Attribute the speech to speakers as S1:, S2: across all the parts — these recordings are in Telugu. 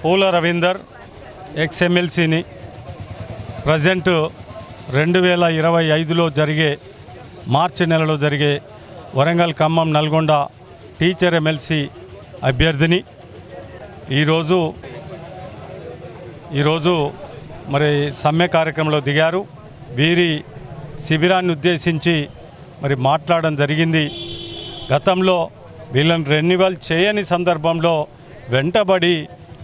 S1: పూల రవీందర్ ఎక్స్ ఎమ్మెల్సీని ప్రజెంట్ రెండు వేల ఇరవై ఐదులో జరిగే మార్చి నెలలో జరిగే వరంగల్ ఖమ్మం నల్గొండ టీచర్ ఎమ్మెల్సీ అభ్యర్థిని ఈరోజు ఈరోజు మరి సమ్మె కార్యక్రమంలో దిగారు. వీరి శిబిరాన్ని ఉద్దేశించి మరి మాట్లాడడం జరిగింది. గతంలో వీళ్ళని రెన్యువల్ చేయని సందర్భంలో వెంటబడి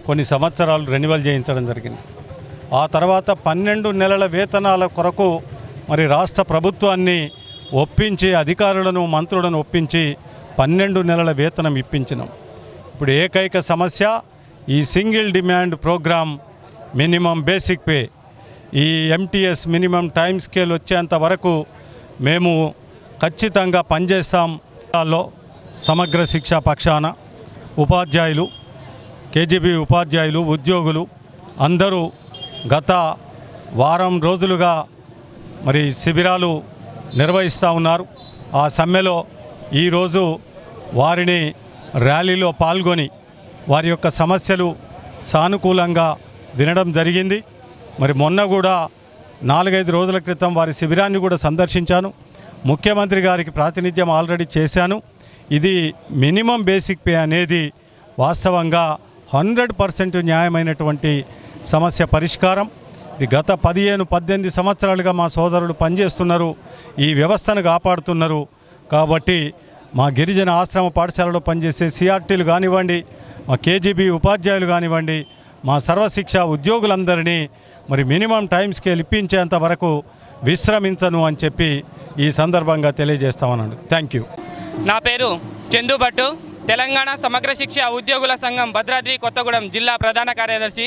S1: కొన్ని సంవత్సరాలు రెన్యువల్ చేయించడం జరిగింది. ఆ తర్వాత పన్నెండు నెలల వేతనాల కొరకు మరి రాష్ట్ర ప్రభుత్వాన్ని ఒప్పించి అధికారులను మంత్రులను ఒప్పించి పన్నెండు నెలల వేతనం ఇప్పించినాం. ఇప్పుడు ఏకైక సమస్య ఈ single demand program minimum basic pay. ఈ ఎంటీఎస్ మినిమం టైం స్కేల్ వచ్చేంత వరకు మేము ఖచ్చితంగా పనిచేస్తాం. లో సమగ్ర శిక్షా పక్షాన ఉపాధ్యాయులు కేజీబీ ఉపాధ్యాయులు ఉద్యోగులు అందరూ గత వారం రోజులుగా మరి శిబిరాలు నిర్వహిస్తూ ఉన్నారు. ఆ సమ్మెలో ఈరోజు వారిని ర్యాలీలో పాల్గొని వారి యొక్క సమస్యలు సానుకూలంగా వినడం జరిగింది. మరి మొన్న కూడా నాలుగైదు రోజుల క్రితం వారి శిబిరాన్ని కూడా సందర్శించాను. ముఖ్యమంత్రి గారికి ప్రాతినిధ్యం ఆల్రెడీ చేశాను. ఇది మినిమం బేసిక్ పే అనేది వాస్తవంగా హండ్రెడ్ పర్సెంట్ న్యాయమైనటువంటి సమస్య పరిష్కారం. ఇది గత పదిహేను పద్దెనిమిది సంవత్సరాలుగా మా సోదరులు పనిచేస్తున్నారు ఈ వ్యవస్థను కాపాడుతున్నారు. కాబట్టి మా గిరిజన ఆశ్రమ పాఠశాలలో పనిచేసే సిఆర్టీలు కానివ్వండి మా కేజీబీ ఉపాధ్యాయులు కానివ్వండి మా సర్వశిక్ష ఉద్యోగులందరినీ మరి మినిమం టైం స్కేల్ ఇప్పించేంత వరకు విశ్రమించను అని చెప్పి ఈ సందర్భంగా తెలియజేస్తామన్నాడు థ్యాంక్ యూ.
S2: నా పేరు చందు భట్టు. తెలంగాణ సమగ్ర శిక్ష ఉద్యోగుల సంఘం భద్రాద్రి కొత్తగూడెం జిల్లా ప్రధాన కార్యదర్శి.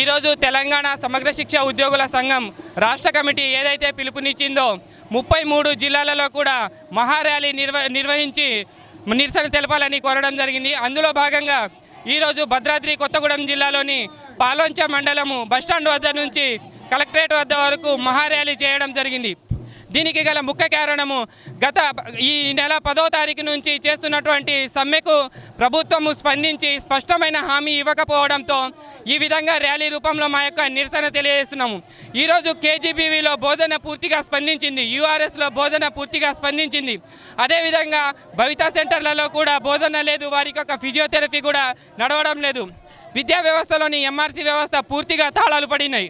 S2: ఈరోజు తెలంగాణ సమగ్ర శిక్ష ఉద్యోగుల సంఘం రాష్ట్ర కమిటీ ఏదైతే పిలుపునిచ్చిందో ముప్పై మూడు జిల్లాలలో కూడా మహార్యాలీ నిర్వ నిర్వహించి నిరసన తెలపాలని కోరడం జరిగింది. అందులో భాగంగా ఈరోజు భద్రాద్రి కొత్తగూడెం జిల్లాలోని పాలోంచ మండలము బస్టాండ్ వద్ద నుంచి కలెక్టరేట్ వద్ద వరకు మహార్యాలీ చేయడం జరిగింది. దీనికి గల ముఖ్య కారణము గత ఈ నెల పదో తారీఖు నుంచి చేస్తున్నటువంటి సమ్మెకు ప్రభుత్వము స్పందించి స్పష్టమైన హామీ ఇవ్వకపోవడంతో ఈ విధంగా ర్యాలీ రూపంలో మా యొక్క నిరసన తెలియజేస్తున్నాము. ఈరోజు కేజీబీవీలో బోధన పూర్తిగా స్పందించింది యూఆర్ఎస్లో బోధన పూర్తిగా స్పందించింది. అదేవిధంగా భవితా సెంటర్లలో కూడా బోధన లేదు వారికి ఒక ఫిజియోథెరపీ కూడా నడవడం లేదు. విద్యా వ్యవస్థలోని ఎంఆర్సీ వ్యవస్థ పూర్తిగా తాళాలు పడినాయి.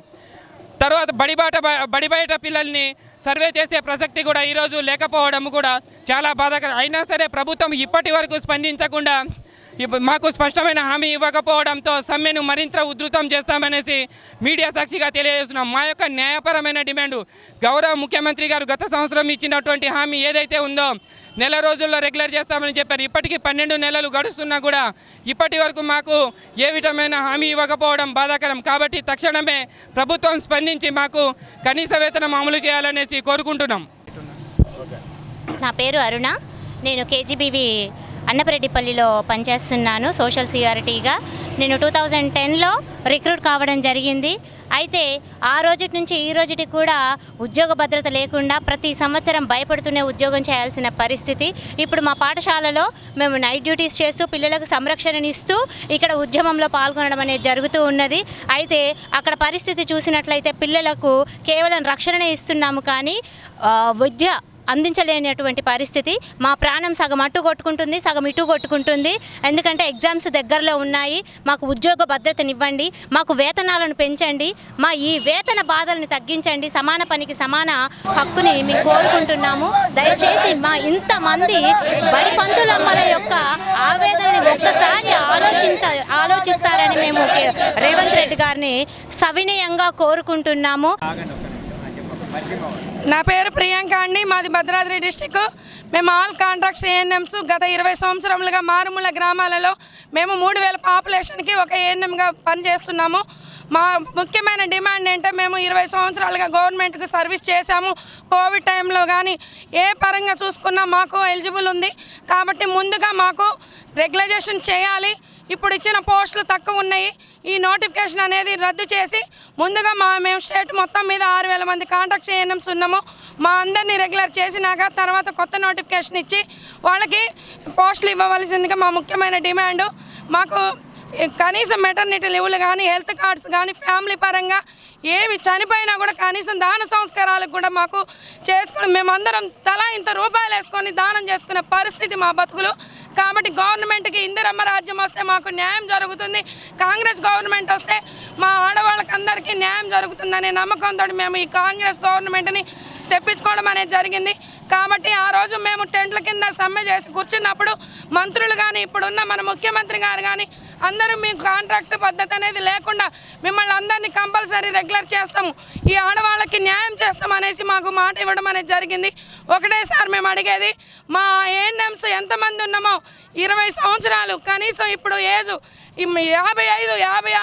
S2: తర్వాత బడిబాట బడి బయట పిల్లల్ని సర్వే చేసే ప్రసక్తి కూడా ఈరోజు లేకపోవడం కూడా చాలా బాధాకరం. అయినా సరే ప్రభుత్వం ఇప్పటి వరకు స్పందించకుండా మాకు స్పష్టమైన హామీ ఇవ్వకపోవడంతో సమ్మెను మరింత ఉధృతం చేస్తామనేసి మీడియా సాక్షిగా తెలియజేస్తున్నాం. మా యొక్క న్యాయపరమైన డిమాండ్ గౌరవ ముఖ్యమంత్రి గారు గత సంవత్సరం ఇచ్చినటువంటి హామీ ఏదైతే ఉందో నెల రోజుల్లో రెగ్యులర్ చేస్తామని చెప్పారు. ఇప్పటికీ పన్నెండు నెలలు గడుస్తున్నా కూడా ఇప్పటి వరకు మాకు ఏ విధమైన హామీ ఇవ్వకపోవడం బాధాకరం. కాబట్టి తక్షణమే ప్రభుత్వం స్పందించి మాకు కనీస వేతనం అమలు చేయాలనేసి కోరుకుంటున్నాం.
S3: నా పేరు అరుణ. నేను కేజీబీవి అన్నపరెడ్డిపల్లిలో పనిచేస్తున్నాను సోషల్ సిఆర్టీగా నేను టూ థౌజండ్ టెన్లో రిక్రూట్ కావడం జరిగింది. అయితే ఆ రోజు నుంచి ఈ రోజుకి కూడా ఉద్యోగ భద్రత లేకుండా ప్రతి సంవత్సరం భయపడుతూనే ఉద్యోగం చేయాల్సిన పరిస్థితి. ఇప్పుడు మా పాఠశాలలో మేము నైట్ డ్యూటీస్ చేస్తూ పిల్లలకు సంరక్షణనిస్తూ ఇక్కడ ఉద్యమంలో పాల్గొనడం అనేది జరుగుతూ ఉన్నది. అయితే అక్కడ పరిస్థితి చూసినట్లయితే పిల్లలకు కేవలం రక్షణనే ఇస్తున్నాము కానీ విద్య అందించలేనటువంటి పరిస్థితి. మా ప్రాణం సగం అటు కొట్టుకుంటుంది సగం ఇటు కొట్టుకుంటుంది. ఎందుకంటే ఎగ్జామ్స్ దగ్గరలో ఉన్నాయి. మాకు ఉద్యోగ భద్రతనివ్వండి. మాకు వేతనాలను పెంచండి. మా ఈ వేతన బాధలను తగ్గించండి. సమాన పనికి సమాన హక్కుని మేము కోరుకుంటున్నాము. దయచేసి మా ఇంతమంది బడి పంతులమ్మల యొక్క ఆవేదనని ఒక్కసారి ఆలోచించ ఆలోచిస్తారని మేము రేవంత్ రెడ్డి గారిని సవినయంగా కోరుకుంటున్నాము.
S4: నా పేరు ప్రియాంక అండి. మాది భద్రాద్రి డిస్టిక్. మేము ఆల్ కాంట్రాక్ట్స్ ఏఎన్ఎంస్ గత ఇరవై సంవత్సరములుగా మారుమూల గ్రామాలలో మేము మూడు వేల పాపులేషన్కి ఒక ఏఎన్ఎంగా పనిచేస్తున్నాము. మా ముఖ్యమైన డిమాండ్ ఏంటంటే మేము ఇరవై సంవత్సరాలుగా గవర్నమెంట్కి సర్వీస్ చేశాము. కోవిడ్ టైంలో కానీ ఏ పరంగా చూసుకున్నా మాకు ఎలిజిబుల్ ఉంది. కాబట్టి ముందుగా మాకు రెగ్యులైజేషన్ చేయాలి. ఇప్పుడు ఇచ్చిన పోస్టులు తక్కువ ఉన్నాయి. ఈ నోటిఫికేషన్ అనేది రద్దు చేసి ముందుగా మా మేము స్టేట్ మొత్తం మీద ఆరు వేల మంది కాంటాక్ట్ చేయనమ్స్ ఉన్నాము మా అందరినీ రెగ్యులర్ చేసినాక తర్వాత కొత్త నోటిఫికేషన్ ఇచ్చి వాళ్ళకి పోస్టులు ఇవ్వవలసిందిగా మా ముఖ్యమైన డిమాండ్. మాకు కనీసం మెటర్నిటీ లీవ్లు కానీ హెల్త్ కార్డ్స్ కానీ ఫ్యామిలీ పరంగా ఏమి చనిపోయినా కూడా కనీసం దాన సంస్కారాలకు కూడా మాకు చేసుకుని మేమందరం తలా ఇంత రూపాయలు వేసుకొని దానం చేసుకునే పరిస్థితి మా బతుకులు. కాబట్టి గవర్నమెంట్కి ఇందిరమ్మ రాజ్యం వస్తే మాకు న్యాయం జరుగుతుంది. కాంగ్రెస్ గవర్నమెంట్ వస్తే మా ఆడవాళ్ళకందరికీ న్యాయం జరుగుతుందనే నమ్మకంతో మేము ఈ కాంగ్రెస్ గవర్నమెంట్ని తెప్పించుకోవడం అనేది జరిగింది. కాబట్టి ఆ రోజు మేము టెంట్ల కింద సమ్మె చేసి కూర్చున్నప్పుడు మంత్రులు కానీ ఇప్పుడున్న మన ముఖ్యమంత్రి గారు కానీ అందరూ మీకు కాంట్రాక్ట్ పద్ధతి అనేది లేకుండా మిమ్మల్ని అందరినీ కంపల్సరీ రెగ్యులర్ చేస్తాము. ఈ ఆడవాళ్ళకి న్యాయం చేస్తాం అనేసి మాకు మాట ఇవ్వడం అనేది జరిగింది. ఒకటేసారి మేము అడిగేది మా ఏఎన్ఎంస్ ఎంతమంది ఉన్నామో? ఇరవై సంవత్సరాలు కనీసం ఇప్పుడు ఏజ్ యాభై ఐదు యాభై ఆరు